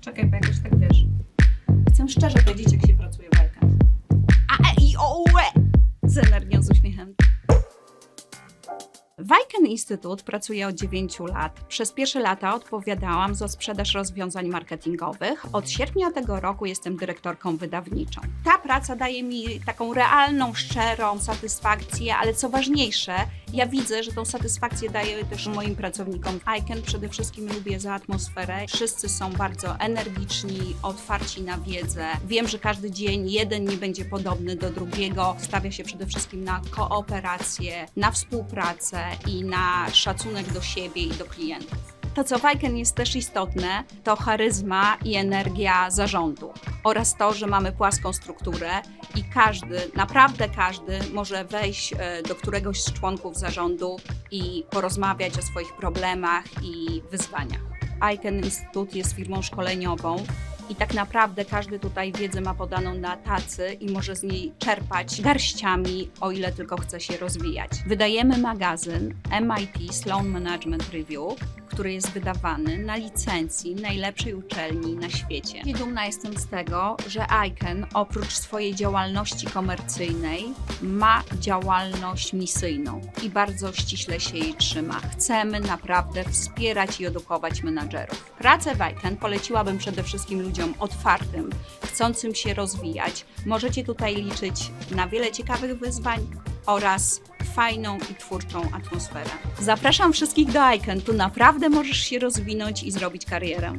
Czekaj, bo jakoś tak wiesz. Chcę szczerze powiedzieć, jak się pracuje w Icon. A, e, i, o, ue! Z energią, z uśmiechem. Wajken Instytut pracuje od 9 lat. Przez pierwsze lata odpowiadałam za sprzedaż rozwiązań marketingowych. Od sierpnia tego roku jestem dyrektorką wydawniczą. Ta praca daje mi taką realną, szczerą satysfakcję, ale co ważniejsze, ja widzę, że tą satysfakcję daje też moim pracownikom. Icon przede wszystkim lubię za atmosferę. Wszyscy są bardzo energiczni, otwarci na wiedzę. Wiem, że każdy dzień jeden nie będzie podobny do drugiego. Stawia się przede wszystkim na kooperację, na współpracę i na szacunek do siebie i do klientów. To, co Icon jest też istotne, to charyzma i energia zarządu oraz to, że mamy płaską strukturę i każdy, naprawdę każdy może wejść e, do któregoś z członków zarządu i porozmawiać o swoich problemach i wyzwaniach. Icon Instytut jest firmą szkoleniową i tak naprawdę każdy tutaj wiedzę ma podaną na tacy i może z niej czerpać garściami, o ile tylko chce się rozwijać. Wydajemy magazyn MIT Sloan Management Review, który jest wydawany na licencji najlepszej uczelni na świecie. I dumna jestem z tego, że ICANN oprócz swojej działalności komercyjnej ma działalność misyjną i bardzo ściśle się jej trzyma. Chcemy naprawdę wspierać i edukować menadżerów. Pracę w ICANN poleciłabym przede wszystkim ludziom otwartym, chcącym się rozwijać. Możecie tutaj liczyć na wiele ciekawych wyzwań oraz fajną i twórczą atmosferę. Zapraszam wszystkich do ICANN, tu naprawdę możesz się rozwinąć i zrobić karierę.